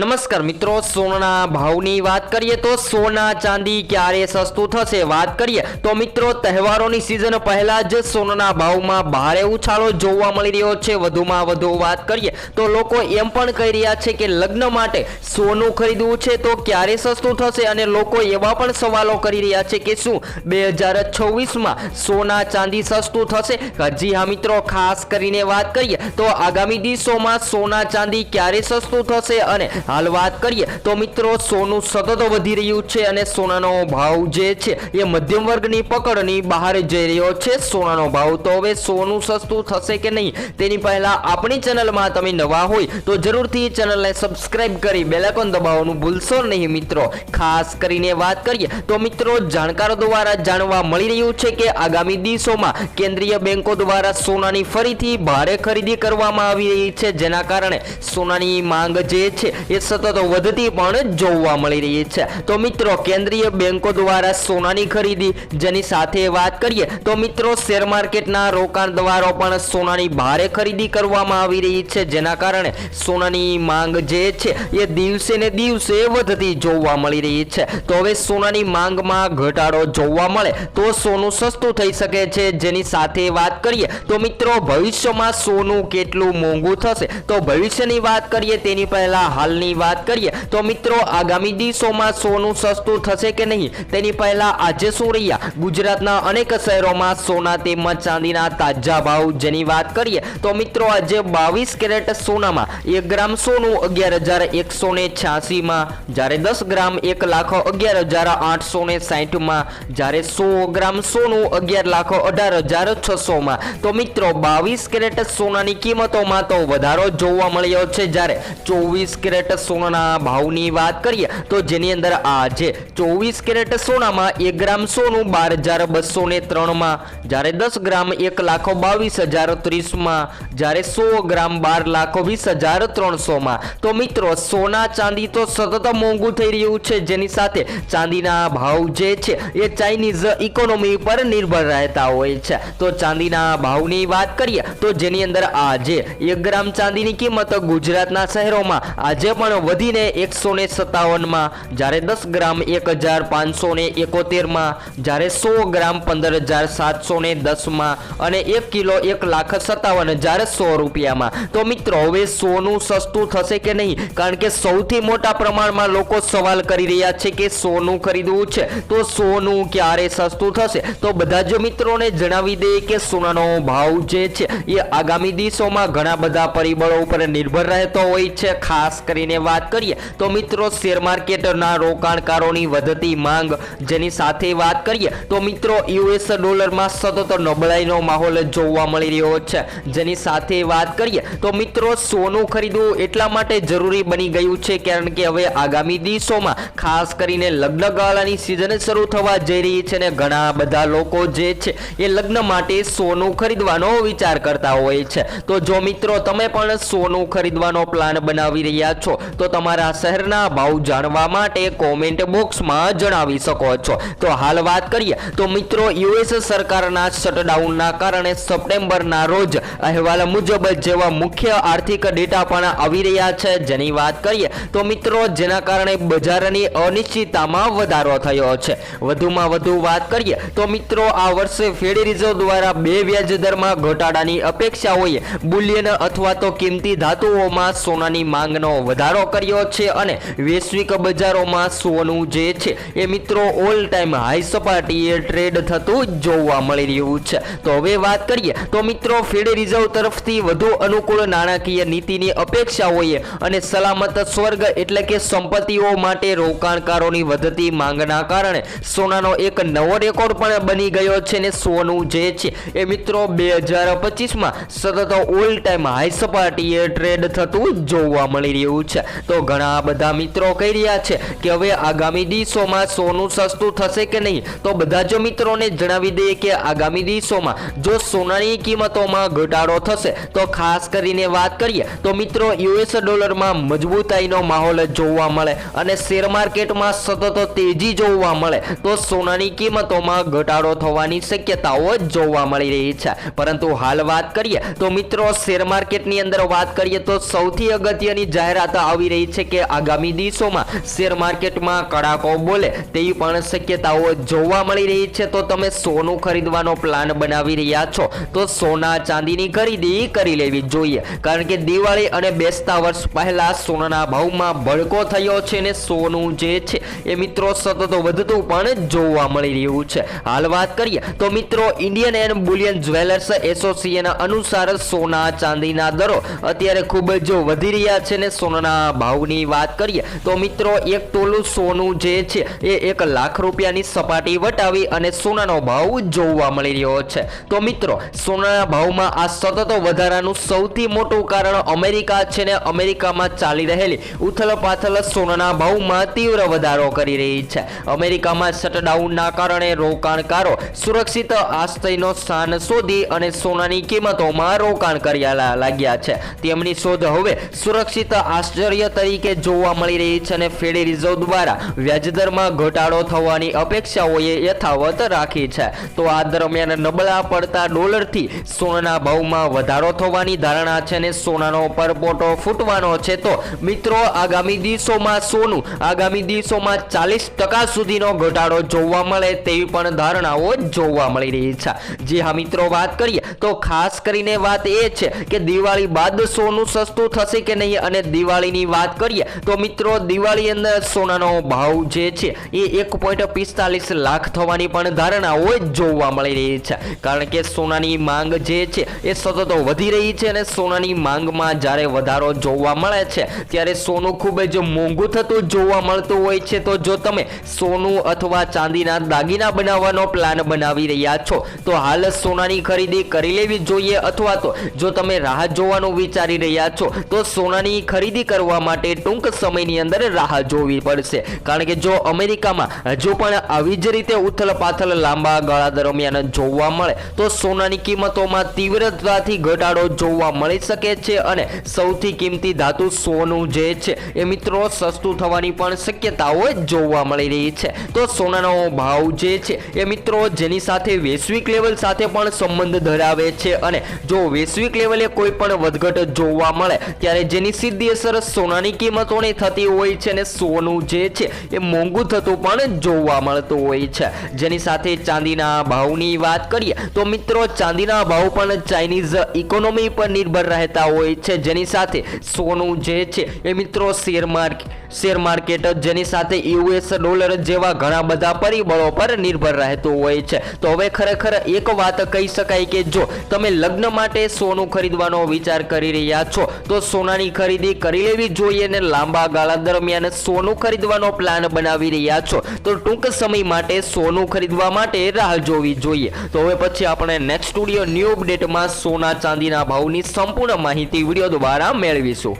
નમસ્કાર મિત્રો સોનાના ભાવની વાત કરીએ તો સોના ચાંદી ક્યારે સસ્તું થશે વાત કરીએ તો મિત્રો, તહેવારોની સિઝન પહેલા જ સોનાના ભાવમાં ભારે ઉછાળો જોવા મળી રહ્યો છે. વધુમાં વધુ વાત કરીએ તો લોકો એમ પણ કહી રહ્યા છે કે લગ્ન માટે સોનું ખરીદવું છે તો ક્યારે સસ્તું થશે અને લોકો એવા પણ સવાલો કરી રહ્યા છે કે શું બે હજાર છવ્વીસમાં સોના ચાંદી સસ્તું થશે? હજી હા મિત્રો, ખાસ કરીને વાત કરીએ તો આગામી દિવસોમાં સોના ચાંદી ક્યારે સસ્તું થશે અને હાલ વાત કરીએ તો મિત્રો, સોનું સતત વધી રહ્યું છે અને સોનાનો ભાવ જે છે એ મધ્યમ વર્ગની પકડની બહાર જઈ રહ્યો છે. સોનાનો ભાવ તો હવે સોનું સસ્તું થશે કે નહીં તેની પહેલા આપણી ચેનલમાં તમે નવા હોય તો જરૂરથી ચેનલને સબસ્ક્રાઇબ કરી બેલાકોન દબાવવાનું ભૂલશો નહીં મિત્રો. ખાસ કરીને વાત કરીએ તો મિત્રો, જાણકારો દ્વારા જાણવા મળી રહ્યું છે કે આગામી દિવસોમાં કેન્દ્રીય બેંકો દ્વારા સોનાની ફરીથી ભારે ખરીદી કરવામાં આવી રહી છે. જેના કારણે સોનાની માંગ જે છે એ સતત વધતી પણ જોવા મળી રહી છે. તો મિત્રો, કેન્દ્રીય બેંકો દ્વારા સોનાની ખરીદી, જેની સાથે વાત કરીએ, તો મિત્રો, શેર માર્કેટના રોકાણ દ્વારા પણ સોનાની ભારે ખરીદી કરવામાં આવી રહી છે. જેના કારણે સોનાની માંગ જે છે, એ દિવસે ને દિવસે વધતી જોવા મળી રહી છે. તો હવે સોનાની માંગમાં ઘટાડો જોવા મળે, તો સોનું સસ્તું થઈ શકે છે. જેની સાથે વાત કરીએ, તો મિત્રો, ભવિષ્યમાં સોનું કેટલું મોંઘું થશે? તો ભવિષ્યની વાત કરીએ, તેની પહેલા હાલની વાત કરીએ તો મિત્રો, આગામી દિવસોમાં સોનું સસ્તું થશે કે નહીં? તેની પહેલા આજે શું રહ્યા ગુજરાતના અનેક શહેરોમાં સોના તેમજ ચાંદીના તાજા ભાવ જેની વાત કરીએ તો મિત્રો, આજે બાવીસ કેરેટ સોનામાં એક ગ્રામ સોનું અગિયાર હજાર એકસો ને છ્યાસીમાં, જ્યારે દસ ગ્રામ એક લાખ અગિયાર હજાર આઠસો ને સાહીઠમાં, જ્યારે સો ગ્રામ સોનું અગિયાર લાખ અઢાર હજાર છસોમાં. તો મિત્રો, બાવીસ કેરેટ સોનાની કિંમતોમાં તો વધારો જોવા મળ્યો છે જ્યારે ચોવીસ કેરેટ સોનાના ભાવની વાત કરીએ, તો જેની અંદર આજે ચોવીસ કેરેટ સોનામાં એક ગ્રામ સોનું બાર હજાર બસો ને ત્રણમાં, જ્યારે દસ ગ્રામ એક લાખો બાવીસ હજાર ત્રીસમાં, જ્યારે સો ગ્રામ બાર લાખો વીસ હજાર ત્રણસોમાં. તો મિત્રો, સોના ચાંદી તો સતત મોંઘું થઈ રહ્યું છે, જેની સાથે ચાંદીના ભાવ જે છે, એ ચાઇનીઝ ઇકોનોમી પર નિર્ભર રહેતા હોય છે. તો ચાંદીના ભાવની વાત કરીએ, તો જેની અંદર આજે એક ગ્રામ ચાંદીની કિંમત ગુજરાતના શહેરોમાં આજે પણ વધીને એકસો ને સત્તાવનમાં, જ્યારે દસ ગ્રામ એક હજાર પાંચસો ને એકોતેરમાં, જ્યારે સો ગ્રામ પંદર હજાર સાતસો ને દસમાં અને એક કિલો એક લાખ સત્તાવન હજાર સો રૂપિયામાં. તો મિત્રો, હવે સોનું સસ્તું થશે કે નહીં? કારણ કે સૌથી મોટા પ્રમાણમાં લોકો સવાલ કરી રહ્યા છે કે સોનું ખરીદવું છે? તો સોનું ક્યારે સસ્તું થશે? તો બધા જ મિત્રોને જણાવી દઈએ કે સોનાનો ભાવ જે છે, એ આગામી દિવસોમાં ઘણા બધા પરિબળો ઉપર નિર્ભર રહેતો હોય છે, ખાસ કરીને વાત કરીએ તો મિત્રો શેર માર્કેટના રોકાણકારોની વધતી માંગ જેની સાથે વાત કરીએ તો મિત્રો યુએસ ડોલરમાં સતત નબળાઈનો માહોલ જોવા મળી રહ્યો છે. જેની સાથે વાત કરીએ તો મિત્રો, સોનું ખરીદવું એટલા માટે જરૂરી બની ગયું છે કારણ કે હવે આગામી દિવસોમાં ખાસ કરીને લગ્ન ગાળાની સિઝન શરૂ થવા જઈ રહી છે ને ઘણા બધા લોકો જે છે એ લગ્ન માટે સોનું ખરીદવાનો વિચાર કરતા હોય છે. તો જો મિત્રો, તમે પણ સોનું ખરીદવાનો પ્લાન બનાવી રહ્યા છો તો તમારા શહેરના ભાવ જાણવા માટે કોમેન્ટ બોક્સમાં જણાવી શકો છો. તો હાલ વાત કરીએ, તો મિત્રો યુએસ સરકારના શટડાઉનના કારણે સપ્ટેમ્બરના રોજ અહેવાલ મુજબ જેવા મુખ્ય આર્થિક ડેટા પણ આવી રહ્યા છે. જેની વાત કરીએ, તો મિત્રો જેના કારણે બજારની અનિશ્ચિતતામાં વધારો થયો છે. વધુમાં વધુ વાત કરીએ, તો મિત્રો આ વર્ષે ફેડ રિઝર્વ દ્વારા બે વ્યાજ દરમાં ઘટાડાની અપેક્ષા હોય બુલિયન અથવા તો કિંમતી ધાતુઓમાં સોનાની માંગનો વધારો કર્યો છે અને વૈશ્વિક બજારોમાં સોનું જે છે એ મિત્રો ઓલ ટાઈમ હાઈ સપાટીએ ટ્રેડ થતું જોવા મળી રહ્યું છે. તો હવે વાત કરીએ, તો મિત્રો ફેડ રિઝર્વ તરફથી વધુ અનુકૂળ નાણાકીય નીતિની અપેક્ષા હોય અને સલામત સ્વર્ગ એટલે કે સંપત્તિઓ માટે રોકાણકારોની વધતી માંગના કારણે સોનાનો એક નવો રેકોર્ડ પણ બની ગયો છે ને સોનું જે છે એ મિત્રો બે હજાર પચીસમાં સતત ઓલ ટાઈમ હાઈ સપાટીએ ટ્રેડ થતું જોવા મળી રહ્યું છે. તો ઘણા બધા મિત્રો કહી રહ્યા છે કે હવે આગામી દિવસોમાં સોનું સસ્તું થશે કે નહીં? તો બધા જ મિત્રોને જણાવી દઈએ કે આગામી દિવસોમાં જો સોનાની કિંમતોમાં ઘટાડો થશે, તો ખાસ કરીને વાત કરીએ, તો મિત્રો યુએસ ડોલરમાં મજબૂતાઈનો માહોલ જોવા મળે અને શેર માર્કેટમાં સતત તેજી જોવા મળે, તો સોનાની કિંમતોમાં ઘટાડો થવાની શક્યતાઓ જોવા મળી રહી છે. પરંતુ હાલ વાત કરીએ, તો મિત્રો શેર માર્કેટની અંદર વાત કરીએ, તો સૌથી અગત્યની જાહેરાત આવી રહી છે કે આગામી દિવસોમાં શેર માર્કેટમાં કડાકો બોલે તેવી પણ શક્યતાઓ જોવા મળી રહી છે. તો તમે સોનું ખરીદવાનો પ્લાન બનાવી રહ્યા છો તો સોના ચાંદીની ખરીદી કરી લેવી જોઈએ. કારણ કે દિવાળી અને બેસતા વર્ષ પહેલા સોનાના ભાવમાં ભડકો થયો છે ને સોનું જે છે એ મિત્રો સતત વધતું પણ જોવા મળી રહ્યું છે. હાલ વાત કરીએ તો મિત્રો Indian and bullion jewellers association અનુસાર સોના ચાંદીના દરો અત્યારે ખૂબ જ વધી રહ્યા છે ને સોનાના ભાવની વાત કરીએ, તો મિત્રો એક તોલું સોનું જે છે, એ એક લાખ રૂપિયાની સપાટી વટાવી અને સોનાનો ભાવ જોવા મળી રહ્યો છે. તો મિત્રો, સોનાના ભાવમાં આ સતત વધારાનું સૌથી મોટું કારણ અમેરિકા છે ને અમેરિકામાં ચાલી રહેલી ઉથલ પાથલ સોનાના ભાવમાં તીવ્ર વધારો કરી રહી છે. અમેરિકામાં શટડાઉનના કારણે રોકાણકારો સુરક્ષિત આશ્રયનો સ્થાન શોધી અને સોનાની કિંમતોમાં રોકાણ કર્યા લાગ્યા છે. તેમની શોધ હવે સુરક્ષિત આશ્ચર્ય તરીકે જોવા મળી રહી છે અને ફેડરલ રિઝર્વ દ્વારા વ્યાજદરમાં ઘટાડો થવાની અપેક્ષાઓએ યથાવત રાખી છે. તો આ દરમિયાન નબળા પડતા ડોલરથી સોનાના ભાવમાં વધારો થવાની ધારણા છે અને સોનાનો પરપોટો ફૂટવાનો છે. તો મિત્રો, આગામી દિવસોમાં સોનું, આગામી દિવસોમાં ચાલીસ ટકા સુધીનો ઘટાડો જોવા મળે તેવી પણ ધારણાઓ જોવા મળી રહી છે. જે હા, મિત્રો, વાત કરીએ તો ખાસ કરીને વાત એ છે કે દિવાળી બાદ સોનું સસ્તું થશે કે નહીં અને દિવાળીની વાત કરીએ, તો મિત્રો દિવાળી અંદર સોનાનો ભાવ જે છે, એ એક પોઈન્ટ પિસ્તાલીસ લાખ થવાની પણ ધારણાઓ જોવા મળી રહી છે. કારણ કે સોનાની માંગ જે છે, એ સતત વધી રહી છે અને સોનાની માંગમાં જ્યારે વધારો જોવા મળે છે, ત્યારે સોનું ખૂબ જ મોંઘું થતું જોવા મળતું હોય છે. તો જો તમે સોનું અથવા ચાંદીના દાગીના બનાવવાનો પ્લાન બનાવી રહ્યા છો, તો હાલ સોનાની ખરીદી કરી લેવી જોઈએ. અથવા તો જો તમે રાહ જોવાનું વિચારી રહ્યા છો, તો સોનાની ખરીદી કરવા માટે ટૂંક સમયની અંદર રાહ જોવી પડશે. કારણ કે જો અમેરિકામાં હજુ પણ આવી જ રીતે ઉથલ પાથલ લાંબા ગાળા દરમિયાન જોવા મળે, તો સોનાની કિંમતોમાં તીવ્રતાથી ઘટાડો જોવા મળી શકે છે અને સૌથી કિંમતી ધાતુ સોનું જે છે, એ મિત્રો સસ્તું થવાની પણ શક્યતાઓ જોવા મળી રહી છે. તો સોનાનો ભાવ જે છે, એ મિત્રો જેની સાથે વૈશ્વિક લેવલ સાથે પણ સંબંધ ધરાવે છે અને જો વૈશ્વિક લેવલે કોઈ પણ વધઘટ જોવા મળે, ત્યારે જેની સીધી અસર સોનાની કિંમતોની થતી હોય છે અને સોનું જે છે એ મોંઘું થતું પણ જોવા મળતું હોય છે. જેની સાથે ચાંદીના ભાવની વાત કરીએ તો મિત્રો ચાંદીના ભાવ પણ ચાઇનીઝ ઇકોનોમી પર નિર્ભર રહેતા હોય છે. જેની સાથે સોનું જે છે એ મિત્રો શેર માર્કેટ શેર માર્કેટ જેની સાથે યુએસ ડોલર જેવા ઘણા બધા પરિબળો પર નિર્ભર રહેતું હોય છે. તો હવે ખરેખર એક વાત કહી શકાય કે જો તમે લગ્ન માટે સોનું ખરીદવાનો વિચાર કરી રહ્યા છો, તો સોનાની ખરીદી કરી લેવી જોઈએ ને લાંબા ગાળા દરમિયાન સોનું ખરીદવાનો પ્લાન બનાવી રહ્યા છો. તો ટૂંક સમય માટે સોનું ખરીદવા માટે રાહ જોવી જોઈએ. તો હવે પછી આપણે નેક્સ્ટ સ્ટુડિયો ન્યૂ અપડેટમાં સોના ચાંદીના ભાવની સંપૂર્ણ માહિતી વીડિયો દ્વારા મેળવીશું.